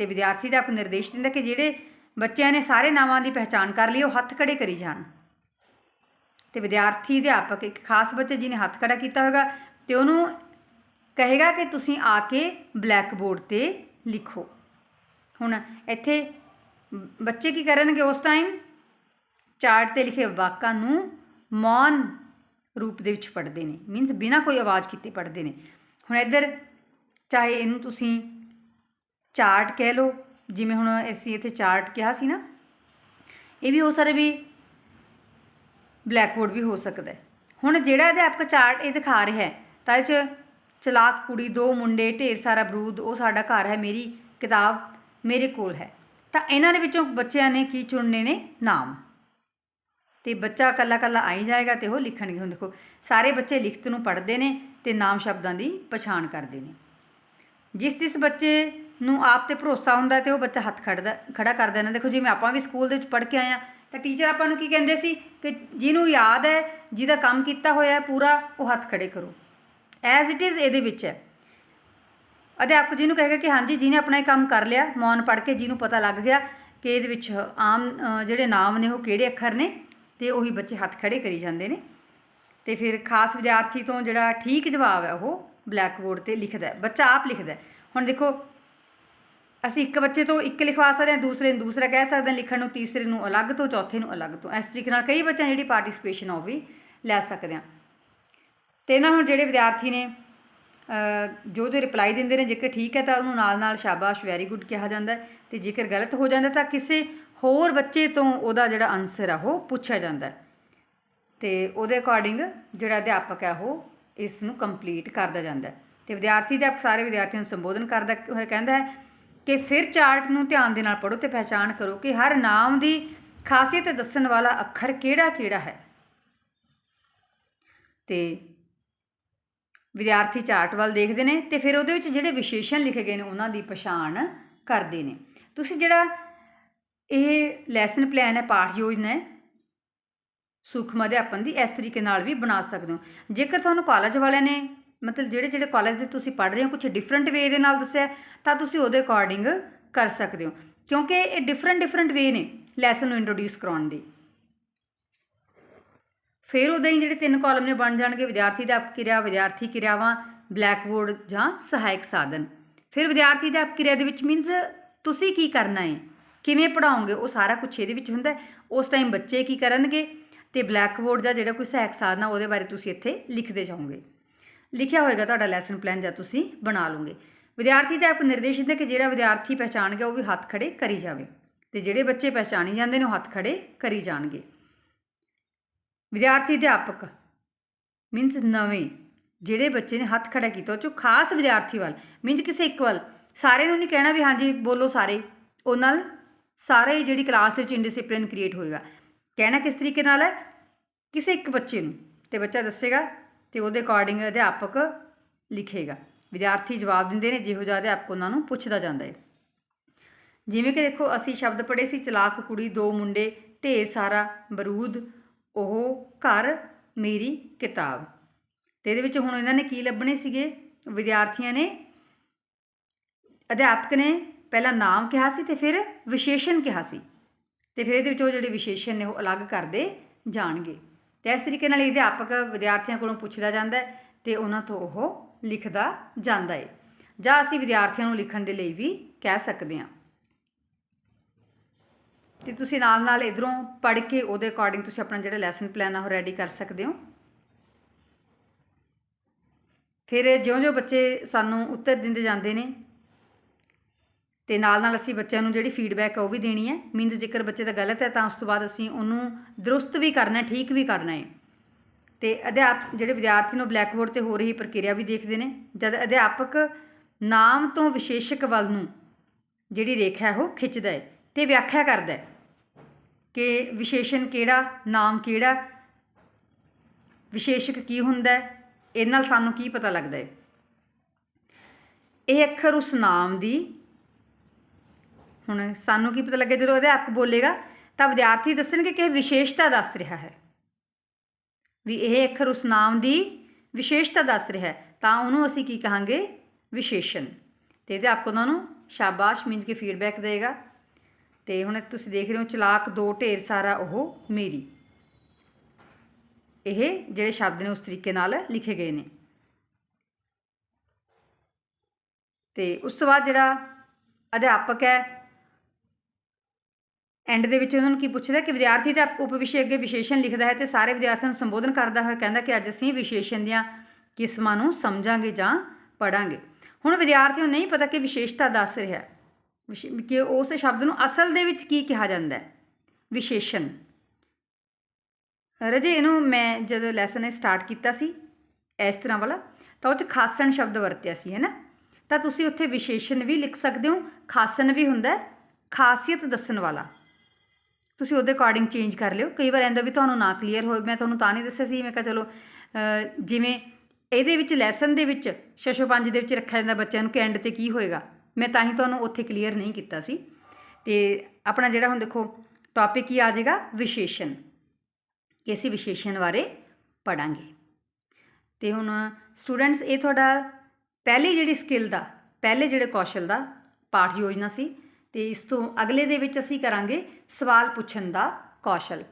ਤੇ ਵਿਦਿਆਰਥੀ ਦਾ ਆਪ ਨਿਰਦੇਸ਼ ਦਿੰਦਾ ਕਿ ਜਿਹੜੇ ਬੱਚਿਆਂ ਨੇ ਸਾਰੇ ਨਾਵਾਂ ਦੀ ਪਹਿਚਾਣ ਕਰ ਲਈ, ਉਹ ਹੱਥ ਖੜੇ ਕਰੀ ਜਾਣ। ਤੇ ਵਿਦਿਆਰਥੀ ਅਧਿਆਪਕ, ਇੱਕ ਖਾਸ ਬੱਚੇ ਜਿਹਨੇ ਹੱਥ ਖੜਾ ਕੀਤਾ ਹੋਵੇਗਾ ਤੇ ਉਹਨੂੰ ਕਹੇਗਾ ਕਿ ਤੁਸੀਂ ਆ ਕੇ ਬਲੈਕ ਬੋਰਡ ਤੇ ਲਿਖੋ। ਹੁਣ ਇੱਥੇ ਬੱਚੇ ਕੀ ਕਰਨਗੇ ਉਸ ਟਾਈਮ ਚਾਰਟ ਤੇ ਲਿਖੇ ਵਾਕਾਂ ਨੂੰ ਮੌਨ ਰੂਪ ਦੇ ਵਿੱਚ ਪੜ੍ਹਦੇ ਨੇ। ਮੀਨਸ ਬਿਨਾਂ ਕੋਈ ਆਵਾਜ਼ ਕੀਤੇ ਪੜ੍ਹਦੇ ਨੇ। ਹੁਣ ਇੱਧਰ ਚਾਹੇ ਇਹਨੂੰ ਤੁਸੀਂ ਚਾਰਟ ਕਹਿ ਲਓ, ਜਿਵੇਂ ਹੁਣ ਅਸੀਂ ਇੱਥੇ ਚਾਰਟ ਕਿਹਾ ਸੀ ਨਾ, ਇਹ ਵੀ ਹੋ ਸਕਦਾ ਵੀ ਬਲੈਕਬੋਰਡ ਵੀ ਹੋ ਸਕਦਾ ਹੁਣ ਜਿਹੜਾ ਅਧਿਆਪਕ ਚਾਰਟ ਇਹ ਦਿਖਾ ਰਿਹਾ ਹੈ, ਤਾਂ ਇਹ 'ਚ ਚਲਾਕ ਕੁੜੀ, ਦੋ ਮੁੰਡੇ, ਢੇਰ ਸਾਰਾ ਬਰੂਦ, ਉਹ ਸਾਡਾ ਘਰ ਹੈ, ਮੇਰੀ ਕਿਤਾਬ ਮੇਰੇ ਕੋਲ ਹੈ। ਤਾਂ ਇਹਨਾਂ ਦੇ ਵਿੱਚੋਂ ਬੱਚਿਆਂ ਨੇ ਕੀ ਚੁਣਨੇ ਨੇ? ਨਾਮ। ਤੇ ਬੱਚਾ ਕੱਲਾ ਕੱਲਾ ਆਈ ਜਾਏਗਾ ਤੇ ਉਹ ਲਿਖਣਗੇ। ਹੁਣ ਦੇਖੋ, ਸਾਰੇ ਬੱਚੇ ਲਿਖਤ ਨੂੰ ਪੜ੍ਹਦੇ ਨੇ ਤੇ ਨਾਮ ਸ਼ਬਦਾਂ ਦੀ ਪਛਾਣ ਕਰਦੇ ਨੇ। ਜਿਸ ਜਿਸ ਬੱਚੇ ਨੂੰ ਆਪ ਤੇ ਭਰੋਸਾ ਹੁੰਦਾ ਤੇ ਉਹ ਬੱਚਾ ਹੱਥ ਖੜਦਾ, ਖੜਾ ਕਰ ਦਿੰਦਾ ਦੇਖੋ, ਜਿਵੇਂ ਆਪਾਂ ਵੀ ਸਕੂਲ ਦੇ ਵਿੱਚ ਪੜ੍ਹ ਕੇ ਆਏ ਆ ਤਾਂ ਟੀਚਰ ਆਪਾਂ ਨੂੰ ਕੀ ਕਹਿੰਦੇ ਸੀ ਕਿ ਜਿਹਨੂੰ ਯਾਦ ਹੈ, ਜਿਹਦਾ ਕੰਮ ਕੀਤਾ ਹੋਇਆ ਹੈ ਪੂਰਾ, ਉਹ ਹੱਥ ਖੜੇ ਕਰੋ। ਐਜ਼ ਇਟ ਇਜ਼ ਇਹਦੇ ਵਿੱਚ ਹੈ। ਅਧਿਆਪਕ ਜੀ ਨੂੰ ਕਹੇਗਾ ਕਿ ਹਾਂਜੀ, ਜਿਹਨੇ ਆਪਣਾ ਇਹ ਕੰਮ ਕਰ ਲਿਆ, ਮੌਨ ਪੜ੍ਹ ਕੇ ਜਿਹਨੂੰ ਪਤਾ ਲੱਗ ਗਿਆ ਕਿ ਇਹਦੇ ਵਿੱਚ ਆਮ ਜਿਹੜੇ ਨਾਮ ਨੇ ਉਹ ਕਿਹੜੇ ਅੱਖਰ ਨੇ, ਤੇ ਉਹੀ ਬੱਚੇ ਹੱਥ ਖੜੇ ਕਰੀ ਜਾਂਦੇ ਨੇ। ਤੇ ਫਿਰ ਖਾਸ ਵਿਦਿਆਰਥੀ ਤੋਂ ਜਿਹੜਾ ਠੀਕ ਜਵਾਬ ਹੈ ਉਹ ਬਲੈਕ ਬੋਰਡ ਤੇ ਲਿਖਦਾ ਬੱਚਾ ਆਪ ਲਿਖਦਾ ਹੁਣ ਦੇਖੋ ਅਸੀਂ ਇੱਕ ਬੱਚੇ ਤੋਂ ਇੱਕ ਲਿਖਵਾ ਸਕਦੇ ਹਾਂ, ਦੂਸਰੇ ਨੂੰ ਦੂਸਰਾ ਕਹਿ ਸਕਦੇ ਹਾਂ, ਲਿਖਣ ਨੂੰ ਤੀਸਰੇ ਨੂੰ ਅਲੱਗ ਤੋਂ, ਚੌਥੇ ਨੂੰ ਅਲੱਗ ਤੋਂ। ਇਸ ਤਰੀਕੇ ਨਾਲ ਕਈ ਬੱਚਿਆਂ ਜਿਹੜੀ ਪਾਰਟਿਸਿਪੇਸ਼ਨ ਉਹ ਵੀ ਲੈ ਸਕਦੇ ਹਾਂ। ਤੇ ਨਾ ਹੁਣ ਜਿਹੜੇ ਵਿਦਿਆਰਥੀ ਨੇ ਜੋ ਜੋ ਰਿਪਲਾਈ ਦਿੰਦੇ ਨੇ, ਜੇਕਰ ਠੀਕ ਹੈ ਤਾਂ ਉਹਨੂੰ ਨਾਲ ਨਾਲ ਸ਼ਾਬਾਸ਼ ਵੈਰੀ ਗੁੱਡ ਕਿਹਾ ਜਾਂਦਾ ਹੈ। ਤੇ ਜੇਕਰ ਗਲਤ ਹੋ ਜਾਂਦਾ ਤਾਂ ਕਿਸੇ ਹੋਰ ਬੱਚੇ ਤੋਂ ਉਹਦਾ ਜਿਹੜਾ ਆਨਸਰ ਆ ਉਹ ਪੁੱਛਿਆ ਜਾਂਦਾ ਹੈ। ਤੇ ਉਹਦੇ ਅਕੋਰਡਿੰਗ ਜਿਹੜਾ ਅਧਿਆਪਕ ਹੈ ਉਹ ਇਸ ਨੂੰ ਕੰਪਲੀਟ ਕਰਦਾ ਜਾਂਦਾ ਹੈ। ਤੇ ਵਿਦਿਆਰਥੀ ਦੇ ਸਾਰੇ ਵਿਦਿਆਰਥੀਆਂ ਨੂੰ ਸੰਬੋਧਨ ਕਰਦਾ ਹੋਇਆ ਕਹਿੰਦਾ ਹੈ ਕਿ ਫਿਰ ਚਾਰਟ ਨੂੰ ਧਿਆਨ ਦੇ ਨਾਲ ਪੜ੍ਹੋ ਤੇ ਪਹਿਚਾਣ ਕਰੋ ਕਿ ਹਰ ਨਾਮ ਦੀ ਖਾਸੀਅਤ ਦੱਸਣ ਵਾਲਾ ਅੱਖਰ ਕਿਹੜਾ ਕਿਹੜਾ ਹੈ। ਤੇ ਵਿਦਿਆਰਥੀ ਚਾਰਟ ਵੱਲ ਦੇਖਦੇ ਨੇ ਤੇ ਫਿਰ ਉਹਦੇ ਵਿੱਚ ਜਿਹੜੇ ਵਿਸ਼ੇਸ਼ਣ ਲਿਖੇ ਗਏ ਨੇ ਉਹਨਾਂ ਦੀ ਪਛਾਣ ਕਰਦੇ ਨੇ। ਤੁਸੀਂ ਜਿਹੜਾ ਇਹ ਲੈਸਨ ਪਲਾਨ ਹੈ, ਪਾਠ ਯੋਜਨਾ ਹੈ, ਸੂਖਮ ਅਧਿਆਪਨ ਦੀ ਇਸ ਤਰੀਕੇ ਨਾਲ ਵੀ ਬਣਾ ਸਕਦੇ ਹੋ। ਜੇਕਰ ਤੁਹਾਨੂੰ ਕਾਲਜ ਵਾਲਿਆਂ ਨੇ ਮਤਲਬ ਜਿਹੜੇ ਜਿਹੜੇ ਕਾਲਜ ਦੇ ਤੁਸੀਂ ਪੜ੍ਹ ਰਹੇ ਹੋ ਕੁਝ ਡਿਫਰੈਂਟ ਵੇ ਦੇ ਨਾਲ ਦੱਸਿਆ, ਤਾਂ ਤੁਸੀਂ ਉਹਦੇ ਅਕੋਰਡਿੰਗ ਕਰ ਸਕਦੇ ਹੋ। ਕਿਉਂਕਿ ਇਹ ਡਿਫਰੈਂਟ ਡਿਫਰੈਂਟ ਵੇ ਨੇ ਲੈਸਨ ਨੂੰ ਇੰਟਰੋਡਿਊਸ ਕਰਾਉਣ ਦੇ। ਫਿਰ ਉਦਾਂ ਹੀ ਜਿਹੜੇ ਤਿੰਨ ਕਾਲਮ ਨੇ ਬਣ ਜਾਣਗੇ, ਵਿਦਿਆਰਥੀ ਦਾ ਕਿਰਿਆ ਵਿਦਿਆਰਥੀ ਕਿਰਿਆਵਾਂ ਬਲੈਕਬੋਰਡ ਜਾਂ ਸਹਾਇਕ ਸਾਧਨ। ਫਿਰ ਵਿਦਿਆਰਥੀ ਦਾ ਕਿਰਿਆ ਦੇ ਵਿੱਚ ਮੀਨਸ ਤੁਸੀਂ ਕੀ ਕਰਨਾ ਹੈ? ਕਿਵੇਂ ਪੜਾਓਗੇ ਉਹ ਸਾਰਾ ਕੁਝ ਇਹਦੇ ਵਿੱਚ ਹੁੰਦਾ ਉਸ ਟਾਈਮ ਬੱਚੇ ਕੀ ਕਰਨਗੇ? ਤੇ ਬਲੈਕਬੋਰਡ ਜਾਂ ਜਿਹੜਾ ਕੋਈ ਸਹਾਇਕ ਸਾਧਨ ਆ, ਉਹਦੇ ਬਾਰੇ ਤੁਸੀਂ ਇੱਥੇ ਲਿਖਦੇ ਜਾਓਗੇ। ਲਿਖਿਆ ਹੋਏਗਾ ਤੁਹਾਡਾ ਲੈਸਨ ਪਲਾਨ ਜਾਂ ਤੁਸੀਂ ਬਣਾ ਲਓਗੇ। ਵਿਦਿਆਰਥੀ ਦਾ ਆਪ ਨਿਰਦੇਸ਼ ਦਿੰਦੇ ਕਿ ਜਿਹੜਾ ਵਿਦਿਆਰਥੀ ਪਹਿਚਾਣ ਗਿਆ ਉਹ ਵੀ ਹੱਥ ਖੜੇ ਕਰੀ ਜਾਵੇ ਤੇ ਜਿਹੜੇ ਬੱਚੇ ਪਹਿਚਾਣੀ ਜਾਂਦੇ ਨੇ ਉਹ ਹੱਥ ਖੜੇ ਕਰੀ ਜਾਣਗੇ। ਵਿਦਿਆਰਥੀ ਅਧਿਆਪਕ ਮੀਨਸ ਨਵੇਂ ਜਿਹੜੇ ਬੱਚੇ ਨੇ ਹੱਥ ਖੜਾ ਕੀਤਾ, ਉਹ ਚੋਂ ਖਾਸ ਵਿਦਿਆਰਥੀ ਵੱਲ ਮੀਨਸ ਕਿਸੇ ਇੱਕ ਵੱਲ ਸਾਰੇ ਨੂੰ ਨਹੀਂ ਕਹਿਣਾ ਵੀ ਹਾਂਜੀ ਬੋਲੋ ਸਾਰੇ, ਉਹ ਨਾਲ ਸਾਰੇ ਹੀ ਜਿਹੜੀ ਕਲਾਸ ਦੇ ਵਿੱਚ ਇੰਡਿਸਪਲਿਨ ਕ੍ਰੀਏਟ ਹੋਏਗਾ। ਕਹਿਣਾ ਕਿਸ ਤਰੀਕੇ ਨਾਲ ਹੈ? ਕਿਸੇ ਇੱਕ ਬੱਚੇ ਨੂੰ ਤੇ ਬੱਚਾ ਦੱਸੇਗਾ ਤੇ ਉਹਦੇ ਅਕੋਰਡਿੰਗ ਅਧਿਆਪਕ ਲਿਖੇਗਾ। ਵਿਦਿਆਰਥੀ ਜਵਾਬ ਦਿੰਦੇ ਨੇ, ਜਿਹੋ ਜਿਹਾ ਅਧਿਆਪਕ ਉਹਨਾਂ ਨੂੰ ਪੁੱਛਦਾ ਜਾਂਦਾ ਹੈ। ਜਿਵੇਂ ਕਿ ਦੇਖੋ, ਅਸੀਂ ਸ਼ਬਦ ਪੜ੍ਹੇ ਸੀ, ਚਲਾਕ ਕੁੜੀ, ਦੋ ਮੁੰਡੇ, ਢੇਰ ਸਾਰਾ ਬਰੂਦ, ਉਹ ਘਰ, ਮੇਰੀ ਕਿਤਾਬ। ਤੇ ਇਹਦੇ ਵਿੱਚ ਹੁਣ ਇਹਨਾਂ ਨੇ ਕੀ ਲੱਭਣੇ ਸੀਗੇ? ਵਿਦਿਆਰਥੀਆਂ ਨੇ ਅਧਿਆਪਕ ਨੇ ਪਹਿਲਾਂ ਨਾਮ ਕਿਹਾ ਸੀ ਤੇ ਫਿਰ ਵਿਸ਼ੇਸ਼ਣ ਕਿਹਾ ਸੀ। ਤੇ ਫਿਰ ਇਹਦੇ ਵਿੱਚ ਉਹ ਜਿਹੜੇ ਵਿਸ਼ੇਸ਼ਣ ਨੇ, ਉਹ ਅਲੱਗ ਕਰਦੇ ਜਾਣਗੇ। ਤੇ ਇਸ ਤਰੀਕੇ ਨਾਲ ਇਹ ਅਧਿਆਪਕ ਵਿਦਿਆਰਥੀਆਂ ਕੋਲੋਂ ਪੁੱਛਦਾ ਜਾਂਦਾ ਹੈ ਤੇ ਉਹਨਾਂ ਤੋਂ ਉਹ ਲਿਖਦਾ ਜਾਂਦਾ ਹੈ। ਜਾਂ ਅਸੀਂ ਵਿਦਿਆਰਥੀਆਂ ਨੂੰ ਲਿਖਣ ਦੇ ਲਈ ਵੀ ਕਹਿ ਸਕਦੇ ਹਾਂ। ਤੇ ਤੁਸੀਂ ਨਾਲ ਨਾਲ ਇਧਰੋਂ ਪੜ੍ਹ ਕੇ ਉਹਦੇ ਅਕੋਰਡਿੰਗ ਤੁਸੀਂ ਆਪਣਾ ਜਿਹੜਾ ਲੈਸਨ ਪਲਾਨ ਆ ਉਹ ਰੈਡੀ ਕਰ ਸਕਦੇ ਹੋ। ਫਿਰ ਜਿਉਂ-ਜਿਉਂ ਬੱਚੇ ਸਾਨੂੰ ਉੱਤਰ ਦਿੰਦੇ ਜਾਂਦੇ ਨੇ ਤੇ ਨਾਲ ਨਾਲ ਅਸੀਂ ਬੱਚਿਆਂ ਨੂੰ ਜਿਹੜੀ ਫੀਡਬੈਕ ਹੈ ਉਹ ਵੀ ਦੇਣੀ ਹੈ। ਮੀਨਸ ਜੇਕਰ ਬੱਚੇ ਦਾ ਗਲਤ ਹੈ ਤਾਂ ਉਸ ਤੋਂ ਬਾਅਦ ਅਸੀਂ ਉਹਨੂੰ ਦਰੁਸਤ ਵੀ ਕਰਨਾ ਠੀਕ ਵੀ ਕਰਨਾ ਹੈ। ਤੇ ਅਧਿਆਪ ਜਿਹੜੇ ਵਿਦਿਆਰਥੀ ਨੂੰ ਬਲੈਕਬੋਰਡ ਤੇ ਹੋ ਰਹੀ ਪ੍ਰਕਿਰਿਆ ਵੀ ਦੇਖਦੇ ਨੇ। ਜਦ ਅਧਿਆਪਕ ਨਾਮ ਤੋਂ ਵਿਸ਼ੇਸ਼ਕ ਵੱਲ ਨੂੰ ਜਿਹੜੀ ਰੇਖਾ ਹੈ ਉਹ ਖਿੱਚਦਾ ਹੈ ਤੇ ਵਿਆਖਿਆ ਕਰਦਾ ਹੈ ਕਿ ਵਿਸ਼ੇਸ਼ਣ ਕਿਹੜਾ, ਨਾਮ ਕਿਹੜਾ, ਵਿਸ਼ੇਸ਼ਕ ਕੀ ਹੁੰਦਾ ਹੈ ਇਹ ਨਾਲ ਸਾਨੂੰ ਕੀ ਪਤਾ ਲੱਗਦਾ ਹੈ। ਇਹ ਅੱਖਰ ਉਸ ਨਾਮ ਦੀ ਹੁਣ ਸਾਨੂੰ ਕੀ ਪਤਾ ਲੱਗਿਆ ਜਦੋਂ ਅਧਿਆਪਕ ਬੋਲੇਗਾ, ਤਾਂ ਵਿਦਿਆਰਥੀ ਦੱਸਣਗੇ ਕਿ ਇਹ ਵਿਸ਼ੇਸ਼ਤਾ ਦੱਸ ਰਿਹਾ ਹੈ। ਵੀ ਇਹ ਅੱਖਰ ਉਸ ਨਾਮ ਦੀ ਵਿਸ਼ੇਸ਼ਤਾ ਦੱਸ ਰਿਹਾ ਹੈ, ਤਾਂ ਉਹਨੂੰ ਅਸੀਂ ਕੀ ਕਹਾਂਗੇ? ਵਿਸ਼ੇਸ਼ਣ। ਤੇ ਅਧਿਆਪਕ ਉਹਨਾਂ ਨੂੰ ਸ਼ਾਬਾਸ਼ ਮੀਨਸ ਕਿ ਫੀਡਬੈਕ ਦੇਗਾ। ਤੇ ਹੁਣ ਤੁਸੀਂ ਦੇਖ ਰਹੇ ਹੋ ਚਲਾਕ ਦੋ ਢੇਰ ਸਾਰਾ ਉਹ ਮੇਰੀ। ਇਹ ਜਿਹੜੇ ਸ਼ਬਦ ਨੇ ਉਸ ਤਰੀਕੇ ਨਾਲ ਲਿਖੇ ਗਏ ਨੇ। ਤੇ ਉਸ ਤੋਂ ਬਾਅਦ ਜਿਹੜਾ ਅਧਿਆਪਕ ਹੈ ਐਂਡ ਦੇ ਵਿੱਚ ਉਹਨਾਂ ਨੂੰ ਕੀ ਪੁੱਛਦਾ ਕਿ ਵਿਦਿਆਰਥੀ ਤੇ ਉਪ ਵਿਸ਼ੇ ਅੱਗੇ ਵਿਸ਼ੇਸ਼ਣ ਲਿਖਦਾ ਹੈ ਤੇ ਸਾਰੇ ਵਿਦਿਆਰਥੀਆਂ ਨੂੰ ਸੰਬੋਧਨ ਕਰਦਾ ਹੋਇਆ ਕਹਿੰਦਾ ਕਿ ਅੱਜ ਅਸੀਂ ਵਿਸ਼ੇਸ਼ਣ ਦੀਆਂ ਕਿਸਮਾਂ ਨੂੰ ਸਮਝਾਂਗੇ ਜਾਂ ਪੜਾਂਗੇ ਹੁਣ ਵਿਦਿਆਰਥੀ ਨੂੰ ਨਹੀਂ ਪਤਾ ਕਿ ਵਿਸ਼ੇਸ਼ਤਾ ਦੱਸ ਰਿਹਾ ਵਿਸ਼ੇ- ਕਿ ਉਸ ਸ਼ਬਦ ਨੂੰ ਅਸਲ ਦੇ ਵਿੱਚ ਕੀ ਕਿਹਾ ਜਾਂਦਾ ਹੈ? ਵਿਸ਼ੇਸ਼ਣ। ਰਜੇ, ਇਹਨੂੰ ਮੈਂ ਜਦੋਂ ਲੈਸਨ ਸਟਾਰਟ ਕੀਤਾ ਸੀ, ਇਸ ਤਰ੍ਹਾਂ ਵਾਲਾ, ਤਾਂ ਉਹ 'ਚ ਖਾਸਣ ਸ਼ਬਦ ਵਰਤਿਆ ਸੀ ਹੈ ਨਾ ਤਾਂ ਤੁਸੀਂ ਉੱਥੇ ਵਿਸ਼ੇਸ਼ਣ ਵੀ ਲਿਖ ਸਕਦੇ ਹੋ, ਖਾਸਣ ਵੀ ਹੁੰਦਾ ਖਾਸੀਅਤ ਦੱਸਣ ਵਾਲਾ। ਤੁਸੀਂ ਉਹਦੇ ਅਕੋਰਡਿੰਗ ਚੇਂਜ ਕਰ ਲਿਓ। ਕਈ ਵਾਰ ਐਂਦਾ ਵੀ ਤੁਹਾਨੂੰ ਨਾ ਕਲੀਅਰ ਹੋਵੇ। ਮੈਂ ਤੁਹਾਨੂੰ ਤਾਂ ਨਹੀਂ ਦੱਸਿਆ ਸੀ। ਮੈਂ ਕਿਹਾ ਚਲੋ ਜਿਵੇਂ ਇਹਦੇ ਵਿੱਚ ਲੈਸਨ ਦੇ ਵਿੱਚ ਛੇ ਪੰਜ ਦੇ ਵਿੱਚ ਰੱਖਿਆ ਜਾਂਦਾ ਬੱਚਿਆਂ ਨੂੰ ਕਿ ਐਂਡ ਤੇ ਕੀ ਹੋਏਗਾ। ਮੈਂ ਤਾਂ ਹੀ ਤੁਹਾਨੂੰ ਉੱਥੇ ਕਲੀਅਰ ਨਹੀਂ ਕੀਤਾ ਸੀ। ਤੇ ਆਪਣਾ ਜਿਹੜਾ ਹੁਣ ਦੇਖੋ ਟੌਪਿਕ ਕੀ ਆ ਜਾਏਗਾ ਵਿਸ਼ੇਸ਼ਣ। ਕਿ ਅਸੀਂ ਵਿਸ਼ੇਸ਼ਣ ਬਾਰੇ ਪੜਾਂਗੇ ਤੇ ਹੁਣ ਸਟੂਡੈਂਟਸ ਇਹ ਤੁਹਾਡਾ ਪਹਿਲੀ ਜਿਹੜੀ ਸਕਿੱਲ ਦਾ, ਪਹਿਲੇ ਜਿਹੜੇ ਕੌਸ਼ਲ ਦਾ ਪਾਠ ਯੋਜਨਾ ਸੀ ਤੇ ਇਸ ਤੋਂ ਅਗਲੇ ਦੇ ਵਿੱਚ ਅਸੀਂ ਕਰਾਂਗੇ ਸਵਾਲ ਪੁੱਛਣ ਦਾ ਕੌਸ਼ਲ।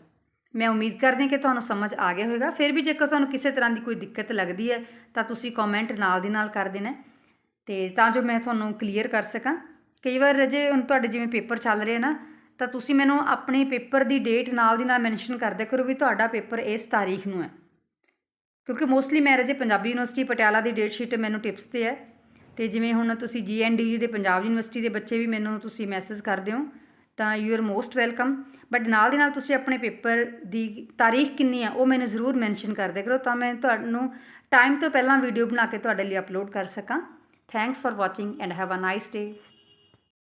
ਮੈਂ ਉਮੀਦ ਕਰਦੀ ਹਾਂ ਕਿ ਤੁਹਾਨੂੰ ਸਮਝ ਆ ਗਿਆ ਹੋਵੇਗਾ। ਫਿਰ ਵੀ ਜੇਕਰ ਤੁਹਾਨੂੰ ਕਿਸੇ ਤਰ੍ਹਾਂ ਦੀ ਕੋਈ ਦਿੱਕਤ ਲੱਗਦੀ ਹੈ, ਤਾਂ ਤੁਸੀਂ ਕਮੈਂਟ ਨਾਲ ਦੀ ਨਾਲ ਕਰ ਦੇਣਾ ਹੈ। ਤੇ ਤਾਂ ਜੋ ਮੈਂ ਤੁਹਾਨੂੰ ਕਲੀਅਰ ਕਰ ਸਕਾਂ। ਕਈ ਵਾਰ ਜੇ ਹੁਣ ਤੁਹਾਡੇ ਜਿਵੇਂ ਪੇਪਰ ਚੱਲ ਰਹੇ ਨਾ, ਤਾਂ ਤੁਸੀਂ ਮੈਨੂੰ ਆਪਣੇ ਪੇਪਰ ਦੀ ਡੇਟ ਨਾਲ ਦੀ ਨਾਲ ਮੈਂਸ਼ਨ ਕਰ ਦਿਆ ਕਰੋ ਵੀ ਤੁਹਾਡਾ ਪੇਪਰ ਇਸ ਤਾਰੀਖ ਨੂੰ ਹੈ। ਕਿਉਂਕਿ ਮੋਸਟਲੀ ਮੈਂ ਰਜੇ ਪੰਜਾਬੀ ਯੂਨੀਵਰਸਿਟੀ ਪਟਿਆਲਾ ਦੀ ਡੇਟ ਸ਼ੀਟ ਮੈਨੂੰ ਟਿਪਸ ਤੇ ਹੈ। ਤੇ ਜਿਵੇਂ ਹੁਣ ਤੁਸੀਂ ਜੀਐਨਡੀ ਦੇ ਪੰਜਾਬ ਯੂਨੀਵਰਸਿਟੀ ਦੇ ਬੱਚੇ ਵੀ ਮੈਨੂੰ ਤੁਸੀਂ ਮੈਸੇਜ ਕਰਦੇ ਹੋ ਤਾਂ you are most welcome but ਨਾਲ ਦੀ ਨਾਲ ਤੁਸੀਂ ਆਪਣੇ ਪੇਪਰ ਦੀ ਤਾਰੀਖ ਕਿੰਨੀ ਆ, ਉਹ ਮੈਨੂੰ ਜ਼ਰੂਰ ਮੈਂਸ਼ਨ ਕਰ ਦਿਆ ਕਰੋ ਤਾਂ ਮੈਂ ਤੁਹਾਨੂੰ ਟਾਈਮ ਤੋਂ ਪਹਿਲਾਂ ਵੀਡੀਓ ਬਣਾ ਕੇ ਤੁਹਾਡੇ ਲਈ ਅਪਲੋਡ ਕਰ ਸਕਾਂ। Thanks for watching and have a nice day